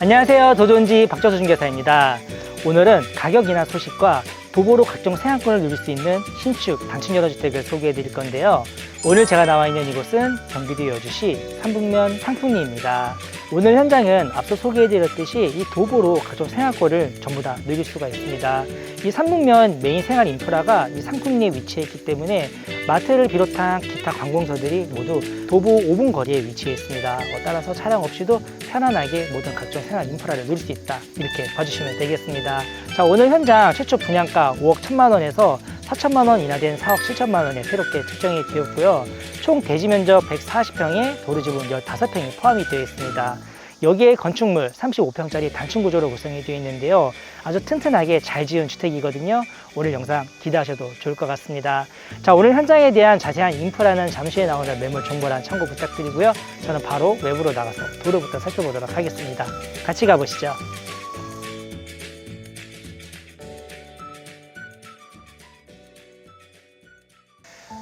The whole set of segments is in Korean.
안녕하세요. 도전지 박정수 중개사입니다. 오늘은 가격이나 소식과 도보로 각종 생활권을 누릴 수 있는 신축 단층 여러주택을 소개해 드릴 건데요. 오늘 제가 나와 있는 이곳은 경기도 여주시 삼북면 상풍리입니다. 오늘 현장은 앞서 소개해 드렸듯이 이 도보로 각종 생활권을 전부 다 누릴 수가 있습니다. 이 삼북면 메인 생활 인프라가 이 상풍리에 위치해 있기 때문에 마트를 비롯한 기타 관공서들이 모두 도보 5분 거리에 위치해 있습니다. 어, 따라서 차량 없이도 편안하게 모든 각종 생활 인프라를 누릴 수 있다. 이렇게 봐주시면 되겠습니다. 자, 오늘 현장 최초 분양가 5억 1천만 원에서 4천만 원 인하된 4억 7천만 원에 새롭게 측정이 되었고요. 총 대지 면적 140평에 도로지분 15평이 포함이 되어 있습니다. 여기에 건축물 35평짜리 단층 구조로 구성이 되어 있는데요. 아주 튼튼하게 잘 지은 주택이거든요. 오늘 영상 기대하셔도 좋을 것 같습니다. 자, 오늘 현장에 대한 자세한 인프라는 잠시 후에 나오는 매물 정보란 참고 부탁드리고요. 저는 바로 외부로 나가서 도로부터 살펴보도록 하겠습니다. 같이 가보시죠.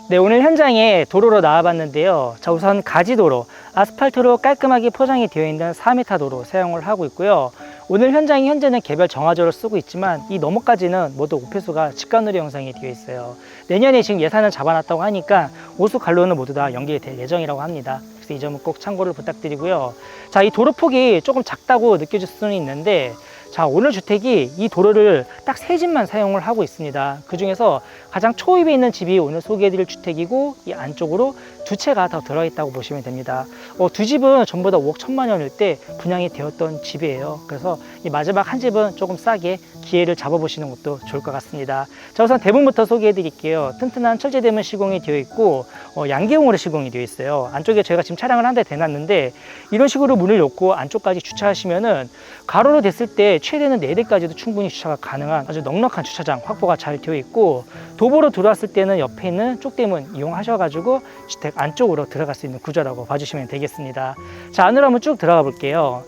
네, 오늘 현장에 도로로 나와봤는데요. 자, 우선 가지도로, 아스팔트로 깔끔하게 포장이 되어 있는 4m 도로 사용을 하고 있고요. 오늘 현장이 현재는 개별 정화조를 쓰고 있지만 이 너머까지는 모두 오폐수가 직관으로 형성이 되어 있어요. 내년에 지금 예산을 잡아놨다고 하니까 오수 관로는 모두 다 연결될 예정이라고 합니다. 그래서 이 점은 꼭 참고를 부탁드리고요. 자, 이 도로 폭이 조금 작다고 느껴질 수는 있는데 자, 오늘 주택이 이 도로를 딱 세 집만 사용을 하고 있습니다. 그 중에서 가장 초입에 있는 집이 오늘 소개해드릴 주택이고 이 안쪽으로 두 채가 더 들어있다고 보시면 됩니다. 어, 두 집은 전부 다 5억 천만 원일 때 분양이 되었던 집이에요. 그래서 이 마지막 한 집은 조금 싸게 기회를 잡아보시는 것도 좋을 것 같습니다. 자, 우선 대문부터 소개해 드릴게요. 튼튼한 철제대문 시공이 되어 있고 어, 양계용으로 시공이 되어 있어요. 안쪽에 저희가 지금 차량을 한 대 대놨는데 이런 식으로 문을 열고 안쪽까지 주차하시면은 가로로 됐을 때 최대는 4대까지도 충분히 주차가 가능한 아주 넉넉한 주차장 확보가 잘 되어 있고 도보로 들어왔을 때는 옆에 있는 쪽대문 이용하셔가지고 주택 안쪽으로 들어갈 수 있는 구조라고 봐주시면 되겠습니다. 자, 안으로 한번 쭉 들어가 볼게요.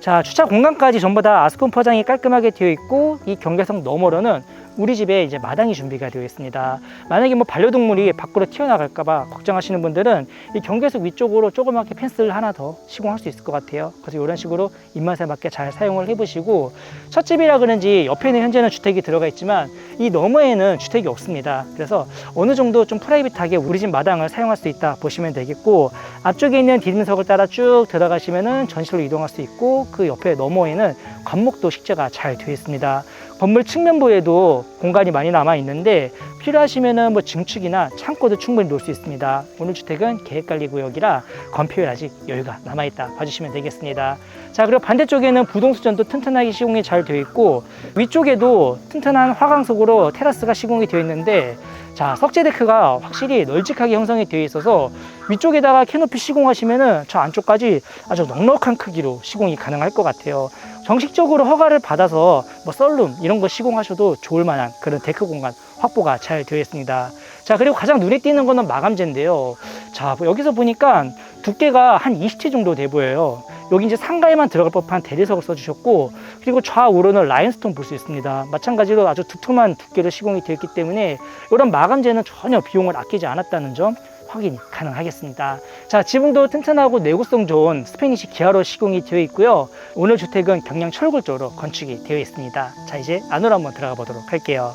자, 주차 공간까지 전부 다 아스콘 포장이 깔끔하게 되어 있고 이 경계석 너머로는 우리 집에 이제 마당이 준비가 되어 있습니다. 만약에 뭐 반려동물이 밖으로 튀어나갈까봐 걱정하시는 분들은 이 경계석 위쪽으로 조그맣게 펜스를 하나 더 시공할 수 있을 것 같아요. 그래서 이런 식으로 입맛에 맞게 잘 사용을 해보시고 첫 집이라 그런지 옆에는 현재는 주택이 들어가 있지만 이 너머에는 주택이 없습니다. 그래서 어느 정도 좀 프라이빗하게 우리 집 마당을 사용할 수 있다 보시면 되겠고 앞쪽에 있는 디딤석을 따라 쭉 들어가시면은 전실로 이동할 수 있고 그 옆에 너머에는 관목도 식재가 잘 되어 있습니다. 건물 측면부에도 공간이 많이 남아 있는데 필요하시면은 뭐 증축이나 창고도 충분히 놓을 수 있습니다. 오늘 주택은 계획관리구역이라 건폐율 아직 여유가 남아 있다 봐주시면 되겠습니다. 자 그리고 반대쪽에는 부동수전도 튼튼하게 시공이 잘 되어 있고 위쪽에도 튼튼한 화강석으로 테라스가 시공이 되어 있는데 자 석재 데크가 확실히 널찍하게 형성이 되어 있어서 위쪽에다가 캐노피 시공하시면은 저 안쪽까지 아주 넉넉한 크기로 시공이 가능할 것 같아요. 정식적으로 허가를 받아서 뭐 썰룸 이런 거 시공하셔도 좋을 만한 그런 데크 공간 확보가 잘 되어 있습니다. 자 그리고 가장 눈에 띄는 거는 마감재인데요. 자뭐 여기서 보니까 두께가 한 20채 정도 돼 보여요. 여기 이제 상가에만 들어갈 법한 대리석을 써주셨고 그리고 좌우로는 라인스톤 볼 수 있습니다. 마찬가지로 아주 두툼한 두께로 시공이 되어 있기 때문에 이런 마감재는 전혀 비용을 아끼지 않았다는 점 확인이 가능하겠습니다. 자, 지붕도 튼튼하고 내구성 좋은 스페니시 기아로 시공이 되어 있고요. 오늘 주택은 경량 철골 쪽으로 건축이 되어 있습니다. 자, 이제 안으로 한번 들어가 보도록 할게요.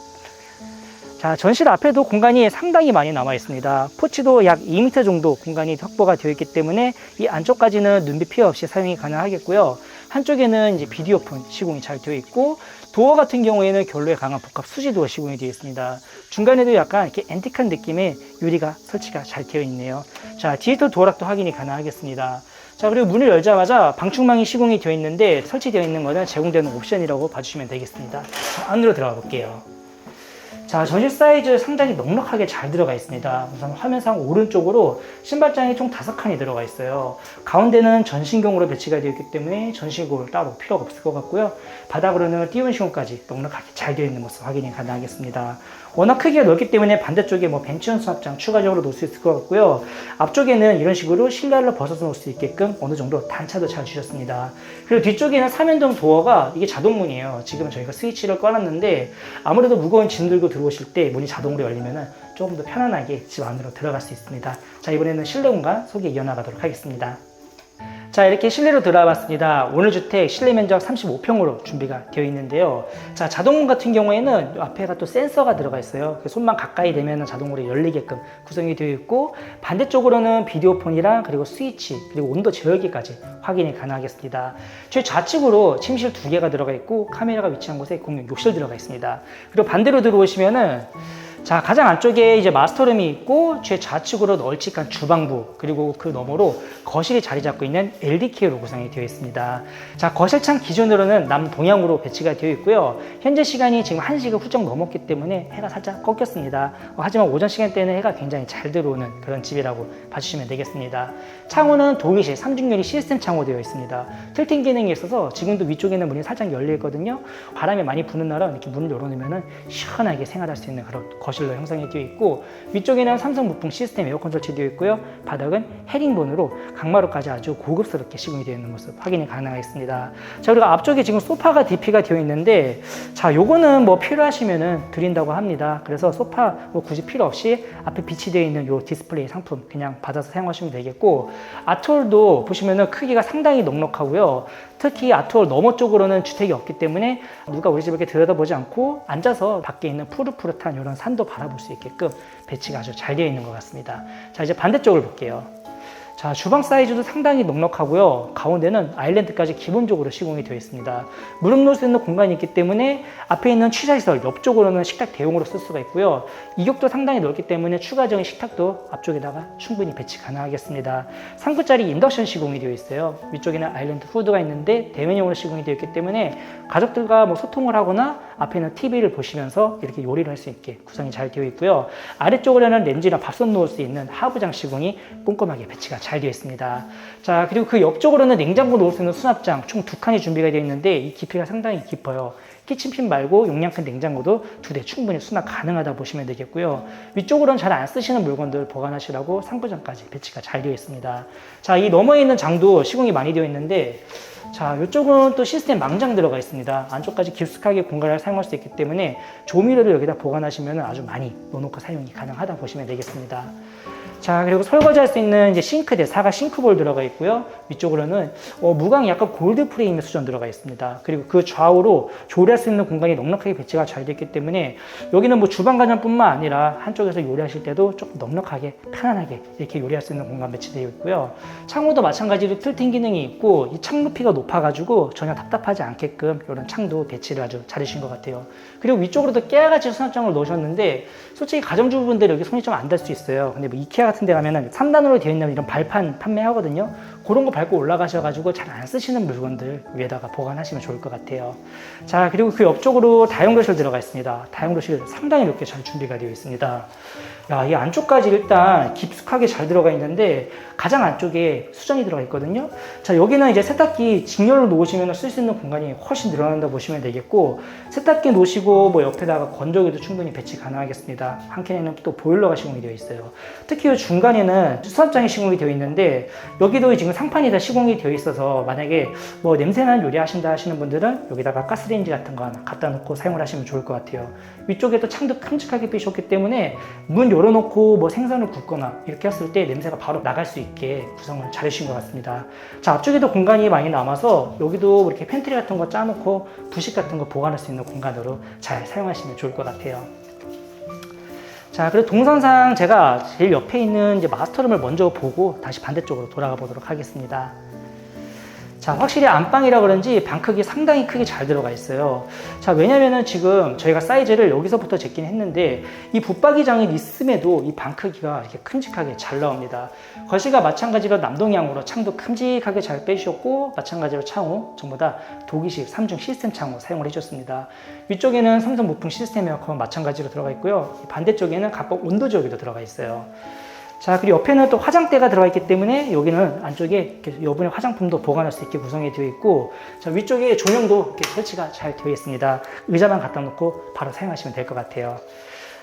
자, 전실 앞에도 공간이 상당히 많이 남아 있습니다. 포치도 약 2m 정도 공간이 확보가 되어 있기 때문에 이 안쪽까지는 눈비 피해 없이 사용이 가능하겠고요. 한쪽에는 이제 비디오폰 시공이 잘 되어 있고 도어 같은 경우에는 결로에 강한 복합 수지 도어 시공이 되어 있습니다. 중간에도 약간 이렇게 앤틱한 느낌의 유리가 설치가 잘 되어 있네요. 자, 디지털 도어락도 확인이 가능하겠습니다. 자, 그리고 문을 열자마자 방충망이 시공이 되어 있는데 설치되어 있는 것은 제공되는 옵션이라고 봐주시면 되겠습니다. 자, 안으로 들어가 볼게요. 자, 전실 사이즈 상당히 넉넉하게 잘 들어가 있습니다. 우선 화면상 오른쪽으로 신발장이 총 다섯 칸이 들어가 있어요. 가운데는 전신경으로 배치가 되어 있기 때문에 전신골 따로 필요가 없을 것 같고요. 바닥으로는 띄운 시공까지 넉넉하게 잘 되어 있는 모습 확인이 가능하겠습니다. 워낙 크기가 넓기 때문에 반대쪽에 뭐 벤치형 수납장 추가적으로 놓을 수 있을 것 같고요. 앞쪽에는 이런 식으로 실내를 벗어서 놓을 수 있게끔 어느 정도 단차도 잘 주셨습니다. 그리고 뒤쪽에는 3연동 도어가 이게 자동문이에요. 지금 저희가 스위치를 꺼놨는데 아무래도 무거운 짐 들고 들어오실 때 문이 자동으로 열리면 조금 더 편안하게 집 안으로 들어갈 수 있습니다. 자, 이번에는 실내 공간 소개 이어나가도록 하겠습니다. 자 이렇게 실내로 들어와봤습니다. 오늘 주택 실내 면적 35평으로 준비가 되어 있는데요. 자 자동문 같은 경우에는 이 앞에가 또 센서가 들어가 있어요. 그 손만 가까이 대면 자동으로 열리게끔 구성이 되어 있고 반대쪽으로는 비디오폰이랑 그리고 스위치 그리고 온도 제어기까지 확인이 가능하겠습니다. 최좌측으로 침실 두 개가 들어가 있고 카메라가 위치한 곳에 공용 욕실 들어가 있습니다. 그리고 반대로 들어오시면은 자 가장 안쪽에 이제 마스터룸이 있고 최좌측으로 널찍한 주방부 그리고 그 너머로 거실이 자리 잡고 있는 LDK로 구성이 되어 있습니다. 자 거실창 기준으로는 남동향으로 배치가 되어 있고요. 현재 시간이 지금 1시가 훌쩍 넘었기 때문에 해가 살짝 꺾였습니다. 어, 하지만 오전 시간대는 해가 굉장히 잘 들어오는 그런 집이라고 봐주시면 되겠습니다. 창호는 독일식 삼중유리 시스템 창호 되어 있습니다. 틀팅 기능이 있어서 지금도 위쪽에는 문이 살짝 열려 있거든요. 바람이 많이 부는 날은 이렇게 문을 열어놓으면 시원하게 생활할 수 있는 그런 거실 로 형성이 되어 있고 위쪽에는 삼성 무풍 시스템 에어컨 설치되어 있고요. 바닥은 헤링본으로 강마루까지 아주 고급스럽게 시공이 되어 있는 모습 확인이 가능하겠습니다. 자 그리고 앞쪽에 지금 소파가 DP가 되어 있는데 자 요거는 뭐 필요하시면은 드린다고 합니다. 그래서 소파 뭐 굳이 필요 없이 앞에 비치되어 있는 요 디스플레이 상품 그냥 받아서 사용하시면 되겠고 아트홀도 보시면은 크기가 상당히 넉넉하고요. 특히 아트홀 너머 쪽으로는 주택이 없기 때문에 누가 우리 집을 이렇게 들여다보지 않고 앉아서 밖에 있는 푸릇푸릇한 이런 산도 바라볼 수 있게끔 배치가 아주 잘 되어 있는 것 같습니다. 자 이제 반대쪽을 볼게요. 자, 주방 사이즈도 상당히 넉넉하고요. 가운데는 아일랜드까지 기본적으로 시공이 되어 있습니다. 무릎 놓을 수 있는 공간이 있기 때문에 앞에 있는 취사시설 옆쪽으로는 식탁 대용으로 쓸 수가 있고요. 이격도 상당히 넓기 때문에 추가적인 식탁도 앞쪽에다가 충분히 배치 가능하겠습니다. 3구짜리 인덕션 시공이 되어 있어요. 위쪽에는 아일랜드 후드가 있는데 대면형으로 시공이 되어 있기 때문에 가족들과 뭐 소통을 하거나 앞에 있는 TV를 보시면서 이렇게 요리를 할 수 있게 구성이 잘 되어 있고요. 아래쪽으로는 렌즈나 밥솥 놓을 수 있는 하부장 시공이 꼼꼼하게 배치가 잘 되어 있습니다. 자, 그리고 그 옆쪽으로는 냉장고 놓을 수 있는 수납장 총 두 칸이 준비가 되어 있는데 이 깊이가 상당히 깊어요. 키친핀 말고 용량 큰 냉장고도 두 대 충분히 수납 가능하다 보시면 되겠고요. 위쪽으로는 잘 안 쓰시는 물건들 보관하시라고 상부장까지 배치가 잘 되어 있습니다. 자, 이 너머에 있는 장도 시공이 많이 되어 있는데 자, 이쪽은 또 시스템 망장 들어가 있습니다. 안쪽까지 깊숙하게 공간을 사용할 수 있기 때문에 조미료를 여기다 보관하시면 아주 많이 넣어놓고 사용이 가능하다 보시면 되겠습니다. 자, 그리고 설거지 할 수 있는 이제 싱크대, 사각 싱크볼 들어가 있고요. 위쪽으로는 어, 무광 약간 골드 프레임의 수전 들어가 있습니다. 그리고 그 좌우로 조리할 수 있는 공간이 넉넉하게 배치가 잘 됐기 때문에 여기는 뭐 주방 가전뿐만 아니라 한쪽에서 요리하실 때도 조금 넉넉하게 편안하게 이렇게 요리할 수 있는 공간 배치되어 있고요. 창호도 마찬가지로 틀팅 기능이 있고 이 창 높이가 높아가지고 전혀 답답하지 않게끔 이런 창도 배치를 아주 잘해주신 것 같아요. 그리고 위쪽으로도 깨알같이 수납장을 넣으셨는데 솔직히 가정주부분들 여기 손이 좀 안 닿을 수 있어요. 근데 뭐 이케아 같은 데 가면은 3단으로 되어 있는 이런 발판 판매하거든요. 그런 거 밟고 올라가셔가지고 잘 안 쓰시는 물건들 위에다가 보관하시면 좋을 것 같아요. 자, 그리고 그 옆쪽으로 다용도실 들어가 있습니다. 다용도실 상당히 높게 잘 준비가 되어 있습니다. 야, 이 안쪽까지 일단 깊숙하게 잘 들어가 있는데 가장 안쪽에 수전이 들어가 있거든요. 자, 여기는 이제 세탁기 직렬로 놓으시면 쓸 수 있는 공간이 훨씬 늘어난다 보시면 되겠고 세탁기 놓으시고 뭐 옆에다가 건조기도 충분히 배치 가능하겠습니다. 한 켠에는 또 보일러가 시공이 되어 있어요. 특히 이 중간에는 수납장이 시공이 되어 있는데 여기도 지금 상판이 다 시공이 되어 있어서 만약에 뭐 냄새나는 요리 하신다 하시는 분들은 여기다가 가스레인지 같은 거 하나 갖다 놓고 사용을 하시면 좋을 것 같아요. 위쪽에도 창도 큼직하게 삐셨기 때문에 문 열어놓고 뭐 생선을 굽거나 이렇게 했을 때 냄새가 바로 나갈 수 있게 구성을 잘 해주신 것 같습니다. 자, 앞쪽에도 공간이 많이 남아서 여기도 이렇게 팬트리 같은 거 짜놓고 부식 같은 거 보관할 수 있는 공간으로 잘 사용하시면 좋을 것 같아요. 자, 그리고 동선상 제가 제일 옆에 있는 이제 마스터룸을 먼저 보고 다시 반대쪽으로 돌아가 보도록 하겠습니다. 자, 확실히 안방이라 그런지 방 크기 상당히 크게 잘 들어가 있어요. 자, 왜냐면은 지금 저희가 사이즈를 여기서부터 재긴 했는데 이 붙박이장이 있음에도 이 방 크기가 이렇게 큼직하게 잘 나옵니다. 거실과 마찬가지로 남동향으로 창도 큼직하게 잘 빼주셨고 마찬가지로 창호 전부 다 독일식 3중 시스템 창호 사용을 해줬습니다. 위쪽에는 삼성 무풍 시스템 에어컨 마찬가지로 들어가 있고요. 반대쪽에는 각각 온도 조절기도 들어가 있어요. 자, 그리고 옆에는 또 화장대가 들어가 있기 때문에 여기는 안쪽에 이렇게 여분의 화장품도 보관할 수 있게 구성이 되어 있고, 자, 위쪽에 조명도 이렇게 설치가 잘 되어 있습니다. 의자만 갖다 놓고 바로 사용하시면 될 것 같아요.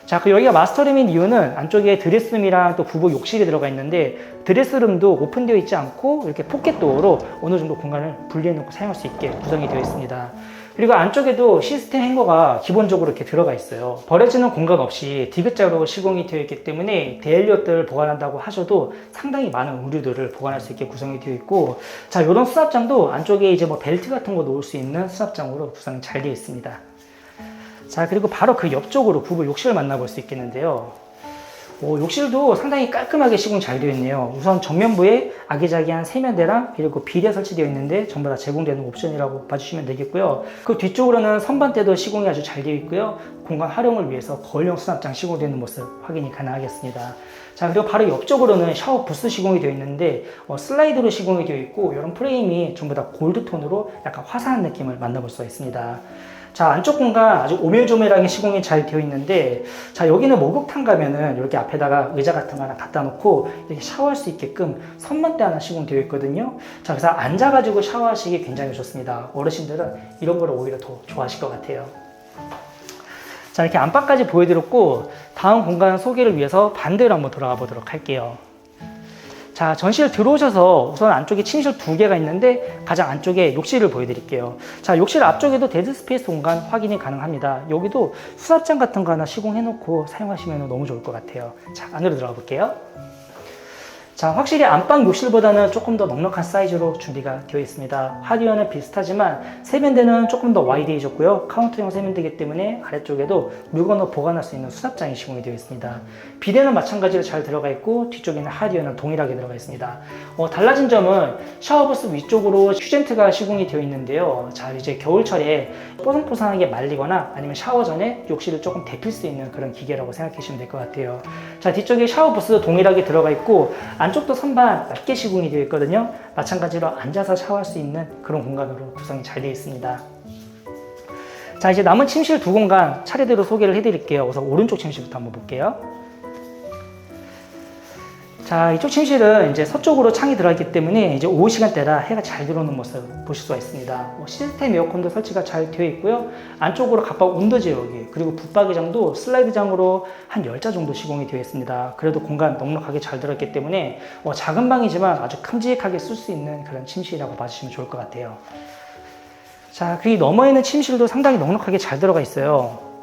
자, 그 여기가 마스터룸인 이유는 안쪽에 드레스룸이랑 또 부부 욕실이 들어가 있는데 드레스룸도 오픈되어 있지 않고 이렇게 포켓 도어로 어느 정도 공간을 분리해 놓고 사용할 수 있게 구성이 되어 있습니다. 그리고 안쪽에도 시스템 행거가 기본적으로 이렇게 들어가 있어요. 버려지는 공간 없이 디귿자로 시공이 되어 있기 때문에 데일리옷들을 보관한다고 하셔도 상당히 많은 의류들을 보관할 수 있게 구성이 되어 있고 자 이런 수납장도 안쪽에 이제 뭐 벨트 같은 거 놓을 수 있는 수납장으로 구성이 잘 되어 있습니다. 자 그리고 바로 그 옆쪽으로 부부 욕실을 만나볼 수 있겠는데요. 오, 욕실도 상당히 깔끔하게 시공 잘 되어 있네요. 우선 정면부에 아기자기한 세면대랑 그리고 비대 설치되어 있는데 전부 다 제공되는 옵션이라고 봐주시면 되겠고요. 그 뒤쪽으로는 선반대도 시공이 아주 잘 되어 있고요. 공간 활용을 위해서 거울형 수납장 시공되는 모습 확인이 가능하겠습니다. 자 그리고 바로 옆쪽으로는 샤워 부스 시공이 되어 있는데 어, 슬라이드로 시공이 되어 있고 이런 프레임이 전부 다 골드 톤으로 약간 화사한 느낌을 만나볼 수가 있습니다. 자 안쪽 공간 아주 오밀조밀하게 시공이 잘 되어 있는데 자 여기는 목욕탕 가면은 이렇게 앞에다가 의자 같은 거 하나 갖다 놓고 이렇게 샤워할 수 있게끔 선반대 하나 시공되어 있거든요. 자 그래서 앉아가지고 샤워하시기 굉장히 좋습니다. 어르신들은 이런 거를 오히려 더 좋아하실 것 같아요. 자 이렇게 안방까지 보여드렸고 다음 공간 소개를 위해서 반대로 한번 돌아가 보도록 할게요 자, 전실 들어오셔서 우선 안쪽에 침실 두 개가 있는데 가장 안쪽에 욕실을 보여드릴게요. 자, 욕실 앞쪽에도 데드 스페이스 공간 확인이 가능합니다. 여기도 수납장 같은 거 하나 시공해놓고 사용하시면 너무 좋을 것 같아요. 자, 안으로 들어가 볼게요. 자, 확실히 안방 욕실보다는 조금 더 넉넉한 사이즈로 준비가 되어 있습니다. 하드웨어는 비슷하지만 세면대는 조금 더 와이드해졌고요. 카운터형 세면대이기 때문에 아래쪽에도 물건을 보관할 수 있는 수납장이 시공이 되어 있습니다. 비대는 마찬가지로 잘 들어가 있고 뒤쪽에는 하드웨어는 동일하게 들어가 있습니다. 어, 달라진 점은 샤워부스 위쪽으로 휴젠트가 시공이 되어 있는데요. 자, 이제 겨울철에 뽀송뽀송하게 말리거나 아니면 샤워 전에 욕실을 조금 데필 수 있는 그런 기계라고 생각하시면 될 것 같아요. 자, 뒤쪽에 샤워부스 동일하게 들어가 있고 안 쪽도 선반 낮게 시공이 되어 있거든요. 마찬가지로 앉아서 샤워할 수 있는 그런 공간으로 구성이 잘 되어 있습니다. 자, 이제 남은 침실 두 공간 차례대로 소개를 해드릴게요. 우선 오른쪽 침실부터 한번 볼게요. 자, 이쪽 침실은 이제 서쪽으로 창이 들어있기 때문에 이제 오후 시간대라 해가 잘 들어오는 모습 보실 수가 있습니다. 뭐 시스템 에어컨도 설치가 잘 되어 있고요. 안쪽으로 가까운 온도 제어기, 그리고 붙박이장도 슬라이드장으로 한 10자 정도 시공이 되어 있습니다. 그래도 공간 넉넉하게 잘 들어있기 때문에 어, 작은 방이지만 아주 큼직하게 쓸 수 있는 그런 침실이라고 봐주시면 좋을 것 같아요. 자, 그 너머에 있는 침실도 상당히 넉넉하게 잘 들어가 있어요.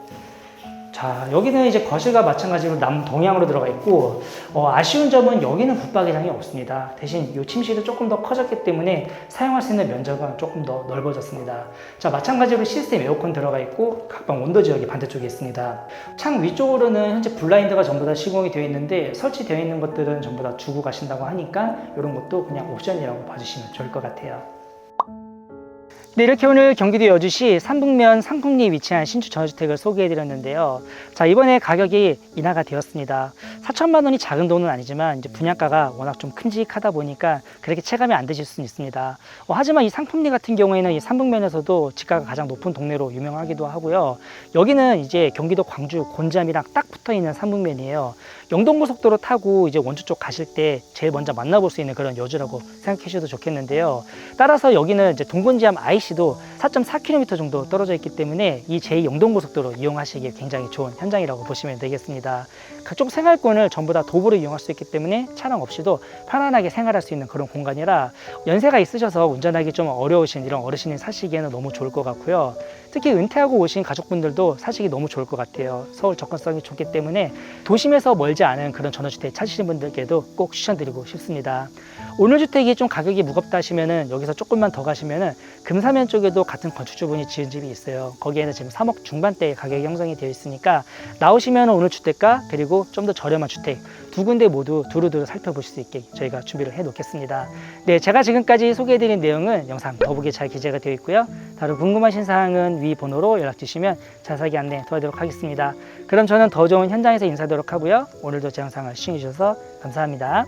자, 여기는 이제 거실과 마찬가지로 남동향으로 들어가 있고, 어, 아쉬운 점은 여기는 붙박이장이 없습니다. 대신 이 침실이 조금 더 커졌기 때문에 사용할 수 있는 면적은 조금 더 넓어졌습니다. 자, 마찬가지로 시스템 에어컨 들어가 있고, 각방 온도 지역이 반대쪽에 있습니다. 창 위쪽으로는 현재 블라인드가 전부 다 시공이 되어 있는데, 설치되어 있는 것들은 전부 다 주고 가신다고 하니까, 이런 것도 그냥 옵션이라고 봐주시면 좋을 것 같아요. 네, 이렇게 오늘 경기도 여주시 삼북면 상풍리에 위치한 신축 전주택을 소개해드렸는데요. 자, 이번에 가격이 인하가 되었습니다. 4천만 원이 작은 돈은 아니지만 이제 분양가가 워낙 좀 큼직하다 보니까 그렇게 체감이 안 되실 수는 있습니다. 어, 하지만 이 상풍리 같은 경우에는 이 삼북면에서도 집가가 가장 높은 동네로 유명하기도 하고요. 여기는 이제 경기도 광주 곤잠이랑 딱 붙어 있는 삼북면이에요. 영동고속도로 타고 이제 원주 쪽 가실 때 제일 먼저 만나볼 수 있는 그런 여주라고 생각해 주셔도 좋겠는데요. 따라서 여기는 이제 동군지암 IC도 4.4km 정도 떨어져 있기 때문에 이 제2 영동고속도로 이용하시기에 굉장히 좋은 현장이라고 보시면 되겠습니다. 각종 생활권 을 전부 다 도보로 이용할 수 있기 때문에 차량 없이도 편안하게 생활할 수 있는 그런 공간이라 연세가 있으셔서 운전하기 좀 어려우신 이런 어르신이 사시기에는 너무 좋을 것 같고요. 특히 은퇴하고 오신 가족분들도 사시기 너무 좋을 것 같아요. 서울 접근성이 좋기 때문에 도심에서 멀지 않은 그런 전원주택 찾으시는 분들께도 꼭 추천드리고 싶습니다. 오늘 주택이 좀 가격이 무겁다 하시면은 여기서 조금만 더 가시면은 금사면 쪽에도 같은 건축주분이 지은 집이 있어요. 거기에는 지금 3억 중반대의 가격이 형성이 되어 있으니까 나오시면 오늘 주택가 그리고 좀 더 저렴한 주택 두 군데 모두 두루두루 살펴보실 수 있게 저희가 준비를 해 놓겠습니다. 네, 제가 지금까지 소개해 드린 내용은 영상 더보기에 잘 기재가 되어 있고요. 다른 궁금하신 사항은 위 번호로 연락 주시면 자세하게 안내 도와드리도록 하겠습니다. 그럼 저는 더 좋은 현장에서 인사드리도록 하고요. 오늘도 제 영상을 시청해 주셔서 감사합니다.